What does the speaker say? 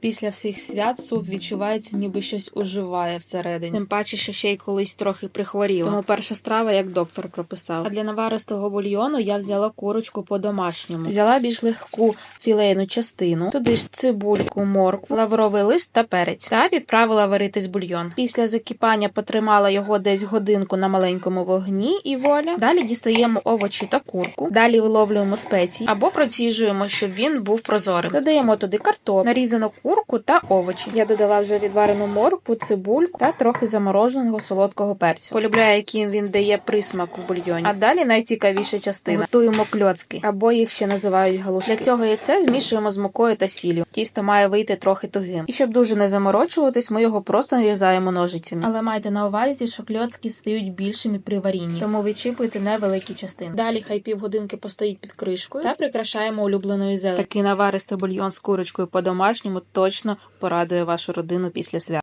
Після всіх свят суп відчувається, ніби щось уживає всередині. Тим паче, що ще й колись трохи прихворіла. Тому перша страва, як доктор прописав. А для наваристого бульйону я взяла курочку по-домашньому. Взяла більш легку філейну частину, туди ж цибульку, моркву, лавровий лист та перець. Та відправила варитись бульйон. Після закипання потримала його десь годинку на маленькому вогні і воля. Далі дістаємо овочі та курку. Далі виловлюємо спеції або проціжуємо, щоб він був прозорим. Додаємо туди картоп, нарізану курку та овочі. Я додала вже відварену моркву, цибульку та трохи замороженого солодкого перцю. Полюбляю, яким він дає присмак в бульйоні. А далі найцікавіша частина. Готуємо кльоцки, або їх ще називають галушки. Для цього яйце змішуємо з мукою та сіллю. Тісто має вийти трохи тугим. І щоб дуже не заморочуватись, ми його просто нарізаємо ножицями. Але майте на увазі, що кльоцки стають більшими при варінні, тому відчіпуйте невеликі частини. Далі хай півгодинки постоїть під кришкою та прикрашаємо улюбленою зеленю. Такий наваристий бульйон з курочкою по-домашньому точно порадує вашу родину після свят.